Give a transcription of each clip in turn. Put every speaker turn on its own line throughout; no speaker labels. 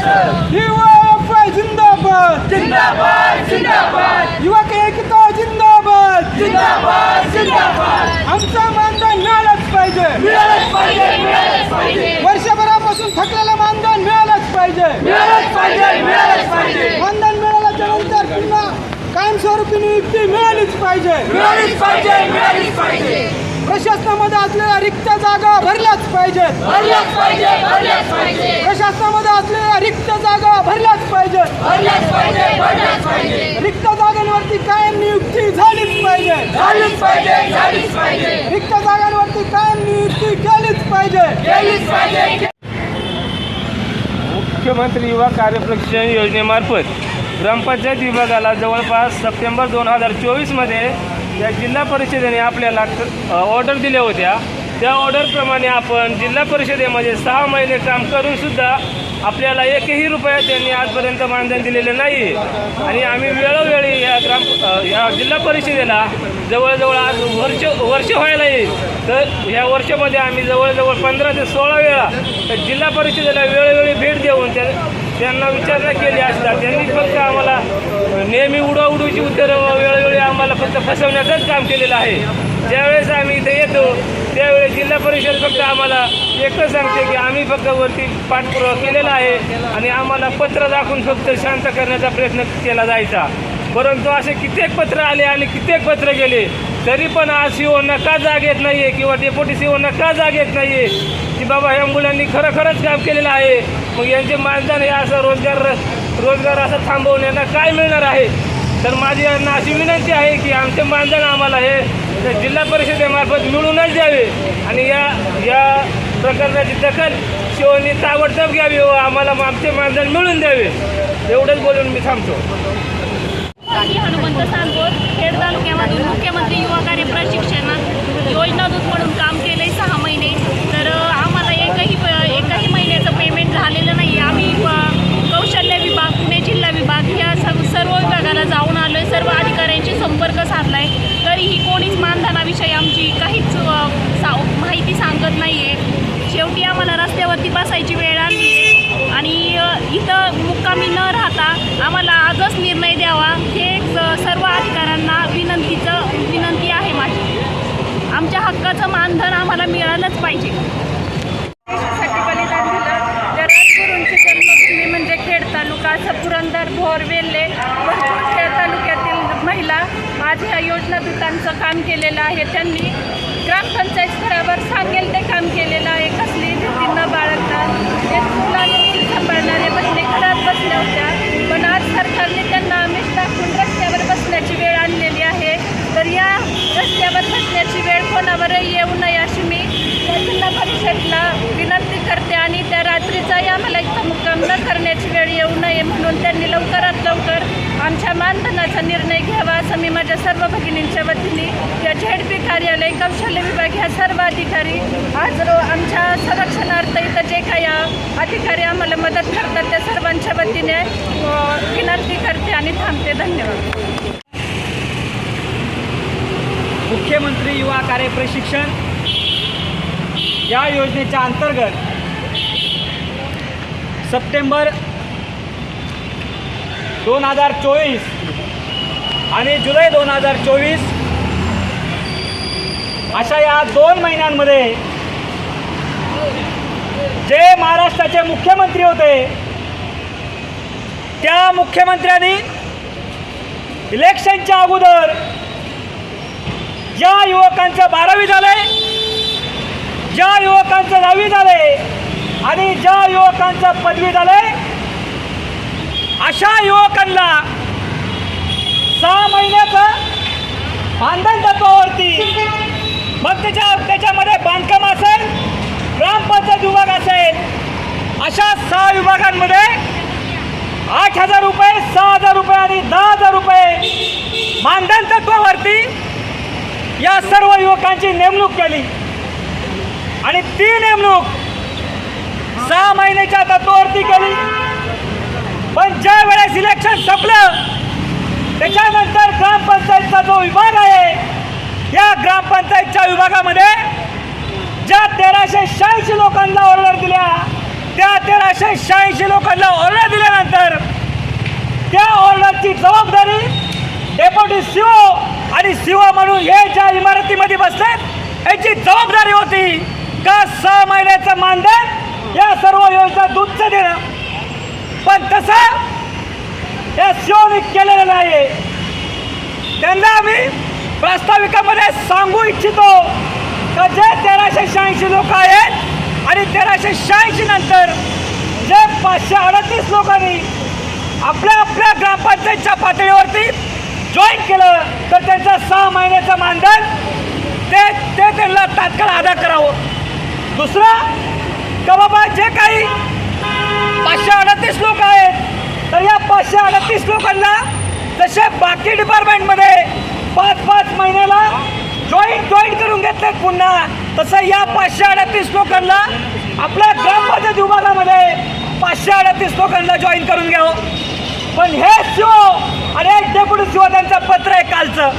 युवा जिंदाबाद युवक एकता जिंदाबाद आमचं मानधन मिळालंच पाहिजे वर्षभरापासून थकलेलं मानधन मिळालंच पाहिजे मानधन मिळाल्याच्या नंतर पुन्हा कायमस्वरूपी नियुक्ती मिळालीच पाहिजे प्रशासनामध्ये असलेल्या रिक्त जागा भरल्याच पाहिजेत. प्रशासनामध्ये असलेल्या रिक्त जागा भरल्याच पाहिजेत. रिक्त जागांवरती कायम नियुक्ती झालीच पाहिजे. रिक्त जागांवरती कायम नियुक्ती केलीच पाहिजे.
मुख्यमंत्री युवा कार्यप्रशिक्षण योजनेमार्फत ग्रामपंचायत विभागाला जवळपास सप्टेंबर दोन हजार चोवीसमध्ये या जिल्हा परिषदेने आपल्याला ऑर्डर दिल्या होत्या. त्या ऑर्डरप्रमाणे आपण जिल्हा परिषदेमध्ये सहा महिने काम करूनसुद्धा आपल्याला एकही रुपया त्यांनी आजपर्यंत मानधन दिलेलं नाही आणि आम्ही वेळोवेळी या ग्राम या जिल्हा परिषदेला जवळजवळ आज वर्ष वर्ष व्हायला येईल. तर ह्या वर्षामध्ये आम्ही जवळजवळ पंधरा ते सोळा वेळा तर जिल्हा परिषदेला वेळोवेळी भेट देऊन त्या त्यांना विचारणा केली असता त्यांनी फक्त आम्हाला नेहमी उडवाउडवीची उत्तरं वेळ आम्हाला फक्त फसवण्याचंच काम केलेलं आहे. ज्यावेळेस आम्ही इथे येतो त्यावेळेस जिल्हा परिषद फक्त आम्हाला एकच सांगते की आम्ही फक्त वरती पाठपुरावा केलेला आहे आणि आम्हाला पत्र दाखवून फक्त शांत करण्याचा प्रयत्न केला जायचा. परंतु असे कित्येक पत्र आले आणि कित्येक पत्र गेले तरी पण आज सीओना का जाग येत नाही आहे किंवा डेप्युटी सीओना का जाग येत नाही आहे की बाबा ह्या मुलांनी खरं खरंच काम केलेलं आहे. मग यांचे मानधन हे असं रोजगार रोजगार असं थांबवण्याला काय मिळणार आहे? तर माझी यांना अशी विनंती आहे की आमचे मानधन आम्हाला हे जिल्हा परिषदेमार्फत मिळूनच द्यावे. आणि या या प्रकरणाची दखल शिवनी ताबडतोब घ्यावी व आम्हाला आमचे मानधन मिळून द्यावे. एवढंच बोलून मी थांबतो.
हनुमंत सांगोर खेड तालुक्यामधून मुख्यमंत्री युवा कार्य प्रशिक्षणात योजना दूत म्हणून काम केले सहा महिने तर अ, आम्हाला एकही प- एकही महिन्याचं पेमेंट झालेलं नाही आम्ही अ, कौशल्य विभाग पुणे जिल्हा विभाग या सर्व सर्व विभागाला जाऊन आलो आहे सर्व अधिकाऱ्यांशी संपर्क साधला आहे तरीही कोणीच मानधनाविषयी आमची काहीच सा माहिती सांगत नाही आहे शेवटी आम्हाला रस्त्यावरती बसायची वेळ आली. आहे आणि इथं मुक्कामी न राहता आम्हाला आजच निर्णय द्यावा. हे सर्व अधिकाऱ्यांना विनंतीचं विनंती आहे माझी. आमच्या हक्काचं मानधन आम्हाला मिळालंच पाहिजे.
जन्मभूमी म्हणजे खेड तालुका असं पुरंदर भोर वेल्ले भरपूर खेळ महिला आज ह्या योजना दूतांचं काम केलेलं आहे. त्यांनी ग्रामपंचायत स्तरावर सांगेल ते काम केलेलं आहे. कसली भीती न बाळगता एक मुलाने सांभाळणारे बसले घरात बसल्या होत्या. पण आज सरकारने त्यांना आमिष दाखवून रस्त्यावर बसण्याची वेळ आणलेली आहे. तर या रस्त्यावर बसण्याची वेळ कोणावरही येऊ नये अशी मी जिल्हा परिषदला विनंती करते आणि त्या रात्रीचाही आम्हाला इथं मुक्काम न करण्याची वेळ येऊ नये म्हणून त्यांनी लवकरात लवकर आमच्या मानधनाचा निर्णय घ्यावा असं मी माझ्या सर्व भगिनींच्या वतीने या झेडपी कार्यालय कौशल्य विभाग ह्या सर्व अधिकारी आज रो आमच्या संरक्षणार्थ इथं जे काही अधिकारी आम्हाला मदत करतात त्या सर्वांच्या वतीने विनंती करते आणि थांबते. धन्यवाद.
मुख्यमंत्री युवा कार्य प्रशिक्षण या योजनेच्या अंतर्गत सप्टेंबर दोन हजार चोवीस आणि जुलै दोन हजार चोवीस. अशा या दोन महिन्यांमध्ये जे महाराष्ट्राचे मुख्यमंत्री होते त्या मुख्यमंत्र्यांनी इलेक्शनच्या अगोदर ज्या युवकांचं बारावी झालंय ज्या युवकांचं दहावी झालंय आणि ज्या युवकांचं पदवी झालंय अशा युवकांना सहा महिन्याचं मानधन तत्वावरती मग त्याच्या त्याच्यामध्ये बांधकाम असेल ग्रामपंचायत विभाग असेल अशा सहा विभागांमध्ये आठ हजार रुपये सहा हजार रुपये आणि दहा हजार रुपये मानधन तत्वावरती या सर्व युवकांची नेमणूक केली. आणि ती नेमणूक सहा महिन्याच्या तत्वावरती केली. पण ज्या वेळेस इलेक्शन संपलं त्याच्यानंतर ग्रामपंचायतचा जो विभाग आहे या ग्रामपंचायतच्या विभागामध्ये ज्या तेराशे शहाऐंशी लोकांना ऑर्डर दिल्या त्या तेराशे शहाऐंशी लोकांना ऑर्डर दिल्यानंतर त्या ऑर्डरची जबाबदारी डेप्युटी सीओ आणि सीओ म्हणून हे ज्या इमारतीमध्ये बसलेत याची जबाबदारी होती का सहा महिन्याचं मानधन या सर्व योजना दूधचं देणं पण तसं या सीओने त्यांना आम्ही प्रास्ताविकामध्ये सांगू इच्छितो का जे तेराशे शहाऐंशी लोक आहेत आणि तेराशे शहाऐंशी नंतर जे पाचशे अडतीस लोकांनी आपल्या आपल्या ग्रामपंचायतच्या पातळीवरती जॉईन केलं तर त्यांचं सहा महिन्याचं मानधन ते ते त्यांना तात्काळ अदा करावं. दुसरं का बाबा जे काही पाचशे अडतीस लोक आहेत तर या पाचशे अडतीस लोकांना जसे बाकी डिपार्टमेंटमध्ये पाच पाच महिन्याला जॉईन जॉईन करून घेतलेत पुन्हा तसं या पाचशे अडतीस लोकांना आपल्या ग्रामपंचायत विभागामध्ये पाचशे अडतीस लोकांना जॉईन करून घ्यावं. पण हे शिव आणि एक डेप्युटी शिव त्यांचं पत्र आहे कालचं.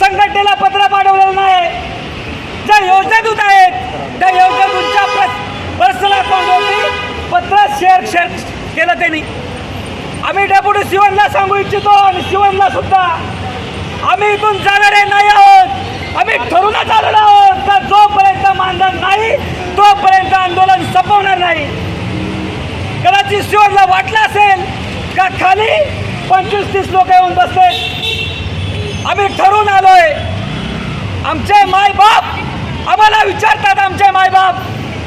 संघटनेला पत्र पाठवलेलं नाही ज्या योजनादूत आहेत त्या योजनेतूनच्या पर्सनल अकाउंटवरती पत्र शेअर शेअर केलं त्यांनी. आम्ही डेप्युटी शिवनला सांगू इच्छितो आणि शिवनला सुद्धा. आम्ही इथून जाणारे नाही आहोत. आम्ही ठरूनच आलेलो आहोत. का जोपर्यंत मानधन नाही तोपर्यंत आंदोलन संपवणार नाही. कदाचित शिवनला वाटलं असेल का खाली पंचवीस तीस लोक येऊन बसले आम्ही ठरून आलोय. आमचे मायबाप आम्हाला विचारतात आमचे मायबाप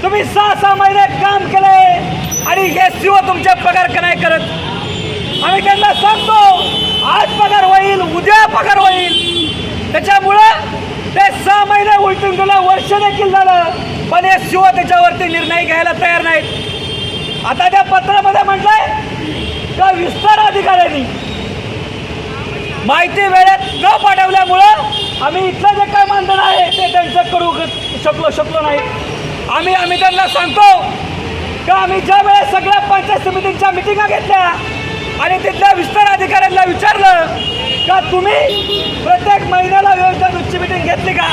तुम्ही सहा सहा महिने काम केले आणि हे शिव तुमचे पगार का नाही करत? आम्ही त्यांना सांगतो आज पगार होईल उद्या पगार होईल. त्याच्यामुळं ते सहा महिने उलटून गेलं वर्ष देखील झालं पण हे शिव त्याच्यावरती निर्णय घ्यायला तयार नाहीत. आता त्या पत्रामध्ये म्हटलंय का विस्तार अधिकाऱ्यांनी? माहिती वेळेत न पाठवल्यामुळं आम्ही इथलं जे काय मानधन आहे ते त्यांचं करू शकलो शकलो नाही. आम्ही आम्ही त्यांना सांगतो का आम्ही ज्या वेळेस सगळ्या पंचायत समितींच्या मिटिंगा घेतल्या आणि तिथल्या विस्तार अधिकाऱ्यांना विचारलं का तुम्ही प्रत्येक महिन्याला व्यवस्थित उच्च मिटिंग घेतली का?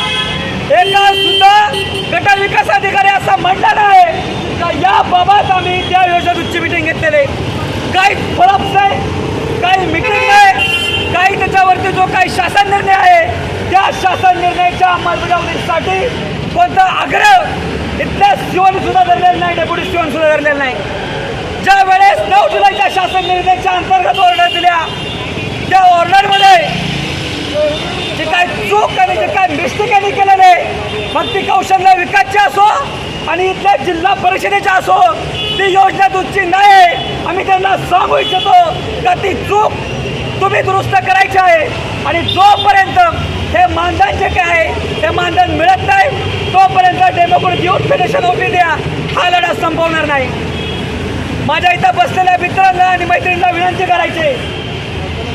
एका सुद्धा गट विकास अधिकारी असं म्हणला नाही का याबाबत आम्ही त्या योजना उच्च मिटिंग घेतलेले काही फरक नाही काही मिटिंग नाही काही त्याच्यावरती जो काही शासन निर्णय आहे त्या शासन निर्णयाच्या अंमलबजावणीसाठी कोणता आग्रह इथल्या शिवण सुद्धा धरलेला नाही डेप्युटी शिवण सुद्धा धरलेला नाही. ज्या शासन निर्णयाच्या अंतर्गत ऑर्डर दिल्या. त्या ऑर्डरमध्ये जे काय चूक आणि जे काय मिस्टेक यांनी केलेलं आहे मग ती कौशल्य विकासची असो आणि इथल्या जिल्हा परिषदेच्या असो ती योजना तुमची नाही आम्ही त्यांना सांगू इच्छितो का ती चूक तुम्ही दुरुस्त करायची आहे. आणि जोपर्यंत हे मानधन जे काय आहे ते मानधन मिळत नाही तोपर्यंत democrat youth federation of India हा लढा संपवणार नाही माझ्या इथं बसलेल्या मित्रांना आणि मैत्रिणींना विनंती करायची.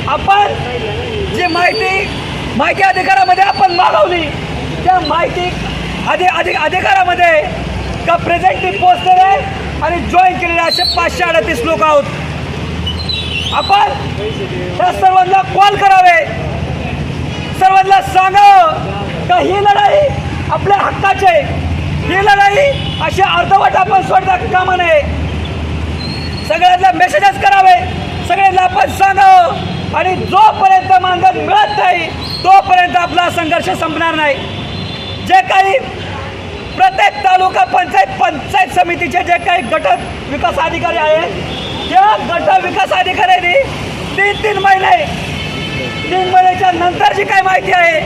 आपण जी माहिती माहिती अधिकारामध्ये आपण मागवली त्या माहिती अधि अधि अधिकारामध्ये का प्रेझेंटली पोचलेले आणि जॉईन केलेले असे पाचशे अडतीस लोक आहोत. आपण त्या सर्वांना कॉल करावे. सर्वांना सांगावं का ही लढाई आपल्या हक्काची आहे. ही लढाई अशी अर्धवट आपण सोडता कामा नये. सगळ्यांना मेसेजेस करावे. सगळ्यांना आपण सांगावं. आणि जोपर्यंत मानधन मिळत नाही तोपर्यंत आपला संघर्ष संपणार नाही. जे काही प्रत्येक तालुका पंचायत पंचायत समितीचे जे काही गट विकास अधिकारी आहेत त्या गट विकास अधिकाऱ्यांनी तीन तीन महिने तीन महिन्याच्या नंतर जी काही माहिती आहे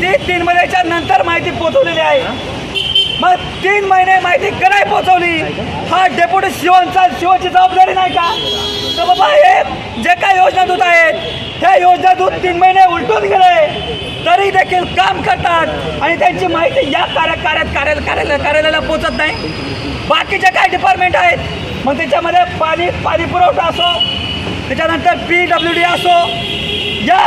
ती तीन महिन्याच्या नंतर माहिती पोचवलेली आहे. मग तीन महिने माहिती का नाही पोचवली हा डेप्युटी शिवनचा शिवची जबाबदारी नाही का? तर बाबा हे जे काय योजना दूत आहेत त्या योजना दूत तीन महिने उलटून गेले. तरी देखील काम करतात आणि त्यांची माहिती या कार्यकार्यात कार्यालय कार्यालय कार्यालयाला पोचत नाही. बाकीचे काय डिपार्टमेंट आहेत. मग त्याच्यामध्ये पाणी पाणी पुरवठा असो त्याच्यानंतर पी डब्ल्यू डी असो या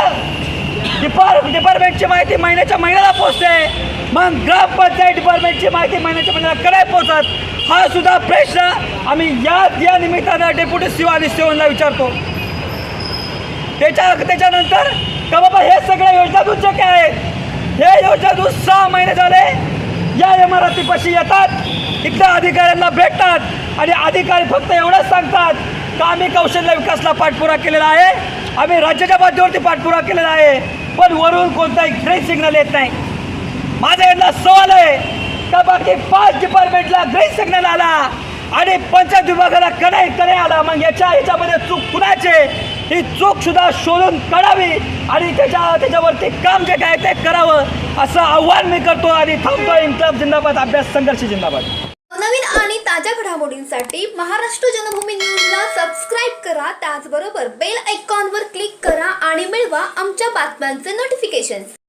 डिपार्ट डिपार्टमेंटची माहिती महिन्याच्या महिन्याला पोचते मग ग्रामपंचायत डिपार्टमेंटची माहिती महिन्याच्या महिन्याला कडे पोहोचत. हा सुद्धा प्रश्न आम्ही या या निमित्तानं डेप्युटी सी आणि सीओनला विचारतो. त्याच्या त्याच्यानंतर का बाबा हे सगळ्या योजना दूत काय आहेत हे योजना दूध सहा महिने झाले. या इमारतीपाशी येतात. इथल्या अधिकाऱ्यांना भेटतात. आणि अधिकारी फक्त एवढंच सांगतात का आम्ही कौशल्य विकासला पाठपुरा केलेला आहे. आम्ही राज्याच्या बाजूवरती पाठपुरा केलेला आहे. पण वरून कोणताही ग्रीन सिग्नल येत नाही. माझा यांना सवाल आहे. का बाकी पाच डिपार्टमेंटला ग्रीन सिग्नल आला आणि पंचायत विभागाला कडे कडे आला? मग याच्या याच्यामध्ये चूक कुणाचे? ही चूक सुद्धा शोधून काढावी आणि त्याच्या त्याच्यावरती काम जे काय ते करावं असं आव्हान मी करतो आणि थांबतो इन्कलाब जिंदाबाद अभ्यास संघर्ष जिंदाबाद.
नवीन आणि ताज्या घडामोडींसाठी महाराष्ट्र जनभूमी न्यूजला सबस्क्राईब करा. त्याचबरोबर बेल आयकॉनवर क्लिक करा आणि मिळवा आमच्या बातम्यांचे नोटिफिकेशन्स